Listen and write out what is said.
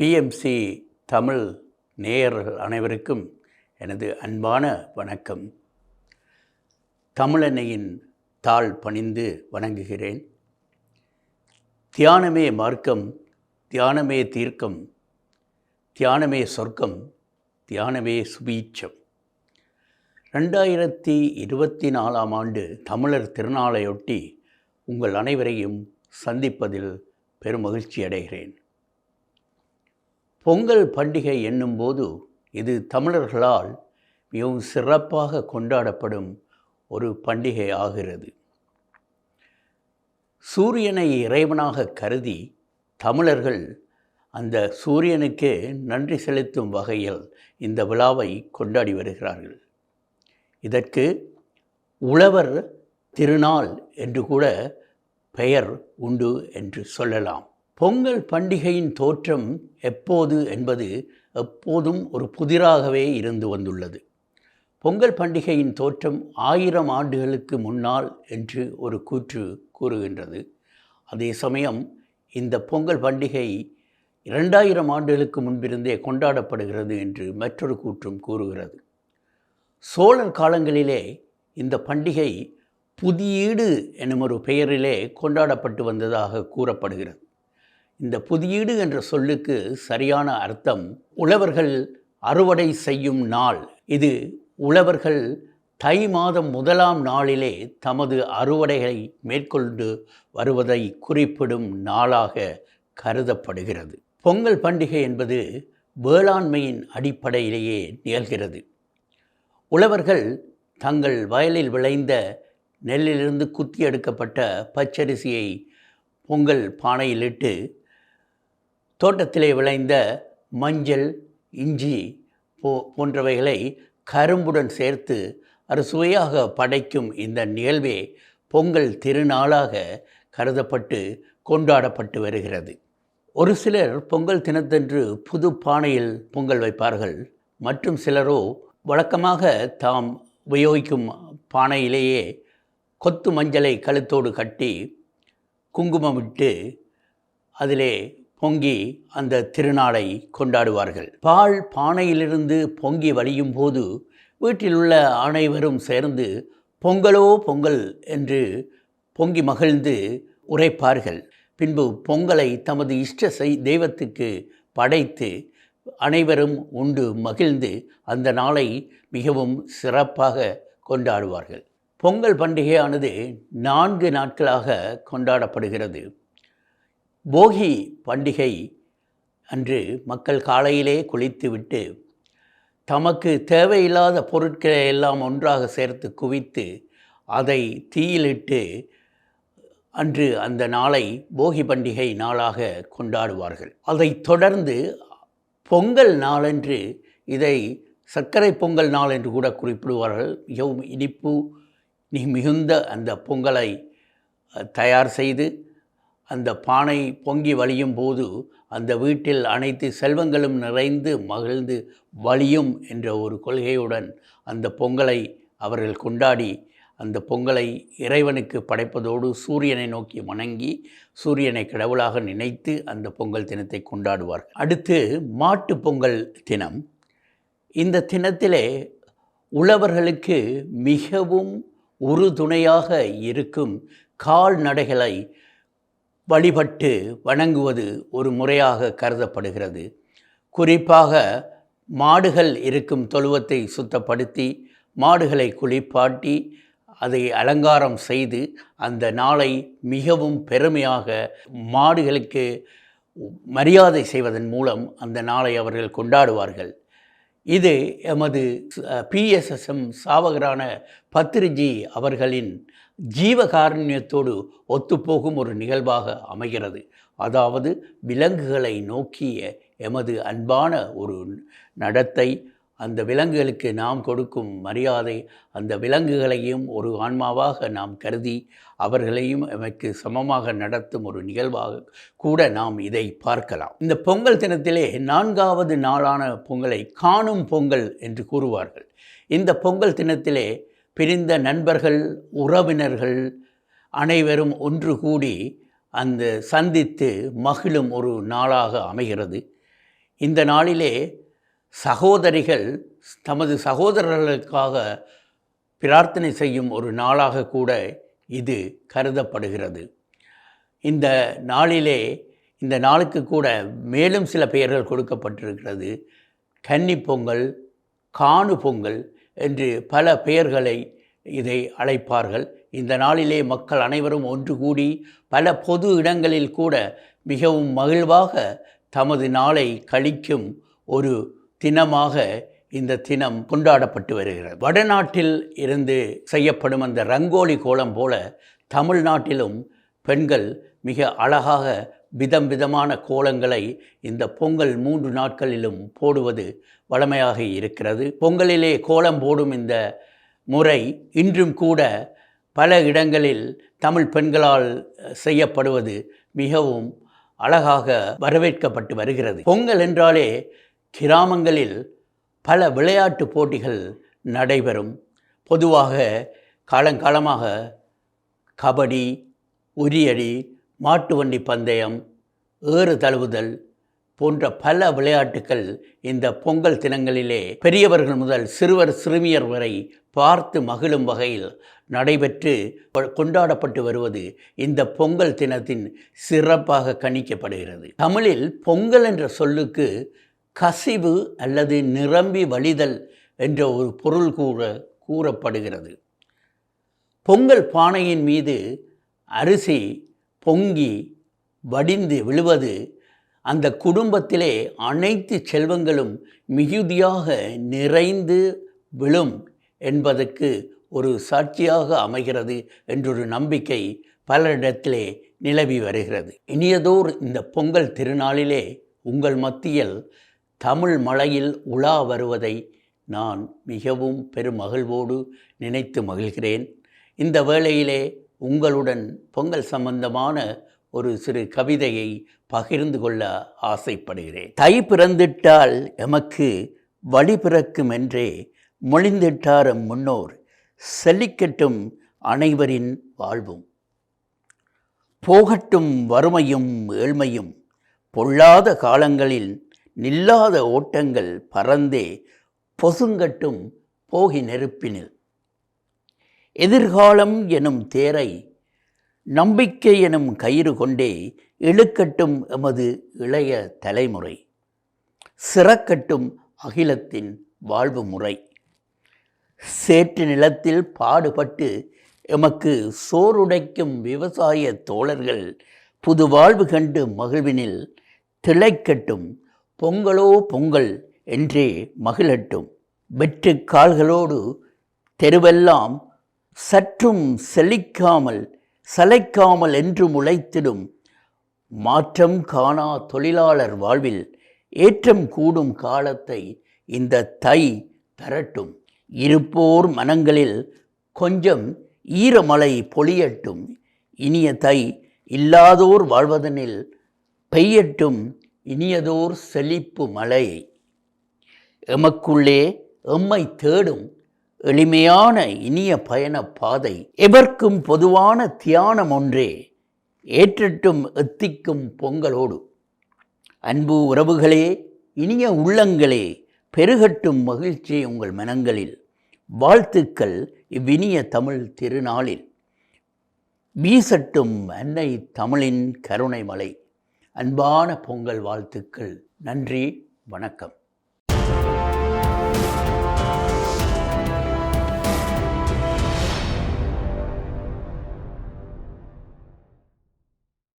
BMC Tamil நேயர்கள் அனைவருக்கும் எனது அன்பான வணக்கம். தமிழன்னையின் தாள் பணிந்து வணங்குகிறேன். தியானமே மார்க்கம் தியானமே தீர்க்கம் தியானமே சொர்க்கம் தியானமே சுபீட்சம். ரெண்டாயிரத்தி இருபத்தி நாலாம் ஆண்டு தமிழர் திருநாளையொட்டி உங்கள் அனைவரையும் சந்திப்பதில் பெருமகிழ்ச்சி அடைகிறேன். பொங்கல் பண்டிகை என்னும்போது இது தமிழர்களால் மிகவும் சிறப்பாக கொண்டாடப்படும் ஒரு பண்டிகை ஆகிறது. சூரியனை இறைவனாக கருதி தமிழர்கள் அந்த சூரியனுக்கே நன்றி செலுத்தும் வகையில் இந்த விழாவை கொண்டாடி வருகிறார்கள். இதற்கு உழவர் திருநாள் என்று கூட பெயர் உண்டு என்று சொல்லலாம். பொங்கல் பண்டிகையின் தோற்றம் எப்போது என்பது எப்போதும் ஒரு புதிராகவே இருந்து வந்துள்ளது. பொங்கல் பண்டிகையின் தோற்றம் ஆயிரம் ஆண்டுகளுக்கு முன்னால் என்று ஒரு கூற்று கூறுகின்றது. அதே சமயம் இந்த பொங்கல் பண்டிகை இரண்டாயிரம் ஆண்டுகளுக்கு முன்பிருந்தே கொண்டாடப்படுகிறது என்று மற்றொரு கூற்றும் கூறுகிறது. சோழர் காலங்களிலே இந்த பண்டிகை புதியீடு எனும் ஒரு பெயரிலே கொண்டாடப்பட்டு வந்ததாக கூறப்படுகிறது. இந்த புதியீடு என்ற சொல்லுக்கு சரியான அர்த்தம் உழவர்கள் அறுவடை செய்யும் நாள். இது உழவர்கள் தை மாதம் முதலாம் நாளிலே தமது அறுவடைகளை மேற்கொண்டு வருவதை குறிப்பிடும் நாளாக கருதப்படுகிறது. பொங்கல் பண்டிகை என்பது வேளாண்மையின் அடிப்படையிலேயே நிகழ்கிறது. உழவர்கள் தங்கள் வயலில் விளைந்த நெல்லிலிருந்து குத்தி எடுக்கப்பட்ட பச்சரிசியை பொங்கல் பானையிலிட்டு தோட்டத்திலே விளைந்த மஞ்சள் இஞ்சி போ போன்றவைகளை கரும்புடன் சேர்த்து அறுசுவையாக படைக்கும் இந்த நிகழ்வே பொங்கல் திருநாளாக கருதப்பட்டு கொண்டாடப்பட்டு வருகிறது. ஒரு சிலர் பொங்கல் தினத்தன்று புது பானையில் பொங்கல் வைப்பார்கள். மற்றும் சிலரோ வழக்கமாக தாம் உபயோகிக்கும் பானையிலேயே கொத்து மஞ்சளை கழுத்தோடு கட்டி குங்குமமிட்டு அதிலே பொங்கி அந்த திருநாளை கொண்டாடுவார்கள். பால் பானையிலிருந்து பொங்கி வழியும் போது வீட்டில் உள்ள அனைவரும் சேர்ந்து பொங்கலோ பொங்கல் என்று பொங்கி மகிழ்ந்து உரைப்பார்கள். பின்பு பொங்கலை தமது இஷ்ட செய் தெய்வத்துக்கு படைத்து அனைவரும் உண்டு மகிழ்ந்து அந்த நாளை மிகவும் சிறப்பாக கொண்டாடுவார்கள். பொங்கல் பண்டிகையானது நான்கு நாட்களாக கொண்டாடப்படுகிறது. போகி பண்டிகை அன்று மக்கள் காலையிலே குளித்துவிட்டு தமக்கு தேவையில்லாத பொருட்களை எல்லாம் ஒன்றாக சேர்த்து குவித்து அதை தீயிலிட்டு அன்று அந்த நாளை போகி பண்டிகை நாளாக கொண்டாடுவார்கள். அதைத் தொடர்ந்து பொங்கல் நாளன்று இதை சர்க்கரை பொங்கல் நாள் என்று கூட குறிப்பிடுவார்கள். மிகவும் இனிப்பு மிகுந்த அந்த பொங்கலை தயார் செய்து அந்த பானை பொங்கி வழியும் போது அந்த வீட்டில் அனைத்து செல்வங்களும் நிறைந்து மகிழ்ந்து வழியும் என்ற ஒரு கொள்கையுடன் அந்த பொங்கலை அவர்கள் கொண்டாடி அந்த பொங்கலை இறைவனுக்கு படைப்பதோடு சூரியனை நோக்கி வணங்கி சூரியனை கடவுளாக நினைத்து அந்த பொங்கல் தினத்தை கொண்டாடுவார்கள். அடுத்து மாட்டு பொங்கல் தினம். இந்த தினத்திலே உழவர்களுக்கு மிகவும் உறுதுணையாக இருக்கும் கால்நடைகளை வழிபட்டு வணங்குவது ஒரு முறையாக கருதப்படுகிறது. குறிப்பாக மாடுகள் இருக்கும் தொழுவத்தை சுத்தப்படுத்தி மாடுகளை குளிப்பாட்டி அதை அலங்காரம் செய்து அந்த நாளை மிகவும் பெருமையாக மாடுகளுக்கு மரியாதை செய்வதன் மூலம் அந்த நாளை அவர்கள் கொண்டாடுவார்கள். இது எமது பிஎஸ்எஸ்எம் சாவகரான பத்ரிஜி அவர்களின் ஜீவகாருண்யத்தோடு ஒத்துப்போகும் ஒரு நிகழ்வாக அமைகிறது. அதாவது விலங்குகளை நோக்கிய எமது அன்பான ஒரு நடத்தை அந்த விலங்குகளுக்கு நாம் கொடுக்கும் மரியாதை அந்த விலங்குகளையும் ஒரு ஆன்மாவாக நாம் கருதி அவர்களையும் எமக்கு சமமாக நடத்தும் ஒரு நிகழ்வாக கூட நாம் இதை பார்க்கலாம். இந்த பொங்கல் தினத்திலே நான்காவது நாளான பொங்கலை காணும் பொங்கல் என்று கூறுவார்கள். இந்த பொங்கல் தினத்திலே பிரிந்த நண்பர்கள் உறவினர்கள் அனைவரும் ஒன்று கூடி அந்த சந்தித்து மகிழும் ஒரு நாளாக அமைகிறது. இந்த நாளிலே சகோதரிகள் தமது சகோதரர்களுக்காக பிரார்த்தனை செய்யும் ஒரு நாளாக கூட இது கருதப்படுகிறது. இந்த நாளிலே இந்த நாளுக்கு கூட மேலும் சில பெயர்கள் கொடுக்கப்பட்டிருக்கிறது. கன்னி பொங்கல் காணு பொங்கல் என்று பல பெயர்களை இதை அழைப்பார்கள். இந்த நாளிலே மக்கள் அனைவரும் ஒன்று கூடி பல பொது இடங்களில் கூட மிகவும் மகிழ்வாக தமது நாளை கழிக்கும் ஒரு தினமாக இந்த தினம் கொண்டாடப்பட்டு வருகிறது. வடநாட்டில் இருந்து செய்யப்படும் அந்த ரங்கோலி கோலம் போல தமிழ்நாட்டிலும் பெண்கள் மிக அழகாக விதம் விதமான கோலங்களை இந்த பொங்கல் மூன்று நாட்களிலும் போடுவது வழமையாக இருக்கிறது. பொங்கலிலே கோலம் போடும் இந்த முறை இன்றும் கூட பல இடங்களில் தமிழ் பெண்களால் செய்யப்படுவது மிகவும் அழகாக வரவேற்கப்பட்டு வருகிறது. பொங்கல் என்றாலே கிராமங்களில் பல விளையாட்டு போட்டிகள் நடைபெறும். பொதுவாக காலங்காலமாக கபடி உரியடி மாட்டு வண்டி பந்தயம் ஏறு தழுவுதல் போன்ற பல விளையாட்டுக்கள் இந்த பொங்கல் தினங்களிலே பெரியவர்கள் முதல் சிறுவர் சிறுமியர் வரை பார்த்து மகிழும் வகையில் நடைபெற்று கொண்டாடப்பட்டு வருவது இந்த பொங்கல் தினத்தின் சிறப்பாக கணிக்கப்படுகிறது. தமிழில் பொங்கல் என்ற சொல்லுக்கு கசிவு அல்லது நிரம்பி வழிதல் என்ற ஒரு பொருள் கூற கூறப்படுகிறது. பொங்கல் பானையின் மீது அரிசி பொங்கி வடிந்து விழுவது அந்த குடும்பத்திலே அனைத்து செல்வங்களும் மிகுதியாக நிறைந்து விழும் என்பதற்கு ஒரு சாட்சியாக அமைகிறது என்றொரு நம்பிக்கை பலரிடத்திலே நிலவி வருகிறது. இனியதோர் இந்த பொங்கல் திருநாளிலே உங்கள் மத்தியில் தமிழ் மலையில் உலா வருவதை நான் மிகவும் பெருமகிழ்வோடு நினைத்து மகிழ்கிறேன். இந்த வேளையிலே உங்களுடன் பொங்கல் சம்பந்தமான ஒரு சிறு கவிதையை பகிர்ந்து கொள்ள ஆசைப்படுகிறேன். தை பிறந்திட்டால் எமக்கு வழி பிறக்கும் என்றே மொழிந்திட்டார் முன்னோர் செல்லிக்கட்டும் அனைவரின் வாழ்வும். போகட்டும் வறுமையும் ஏழ்மையும் பொல்லாத காலங்களில் நில்லாத ஓட்டங்கள் பறந்தே பொசுங்கட்டும் போகி நெருப்பினில். எதிர்காலம் எனும் தேரை நம்பிக்கை எனும் கயிறு கொண்டே இழுக்கட்டும் எமது இளைய தலைமுறை. சிறக்கட்டும் அகிலத்தின் வாழ்வு முறை. சேற்று நிலத்தில் பாடுபட்டு எமக்கு சோறுடைக்கும் விவசாய தோழர்கள் புது வாழ்வு கண்டு மகிழ்வினில் திளைக்கட்டும் பொங்கலோ பொங்கல் என்றே மகிழட்டும். வெற்று கால்களோடு தெருவெல்லாம் சற்றும் செழிக்காமல் சளைக்காமல் என்று முளைத்திடும் மாற்றம் காணா தொழிலாளர் வாழ்வில் ஏற்றம் கூடும் காலத்தை இந்த தை தரட்டும். இருப்போர் மனங்களில் கொஞ்சம் ஈரமலை பொழியட்டும். இனிய தை இல்லாதோர் வாழ்வதனில் பெய்யட்டும் இனியதோர் செழிப்பு மலை எமக்குள்ளே எம்மை தேடும் எளிமையான இனிய பயண பாதை. எவர்க்கும் பொதுவான தியானம் ஒன்றே ஏற்றட்டும் எத்திக்கும் பொங்கலோடு. அன்பு உறவுகளே இனிய உள்ளங்களே பெருகட்டும் மகிழ்ச்சி உங்கள் மனங்களில். வாழ்த்துக்கள் இவ்வினிய தமிழ் திருநாளில். வீசட்டும் அன்னை தமிழின் கருணை மலை அன்பான பொங்கல் வாழ்த்துக்கள். நன்றி வணக்கம்.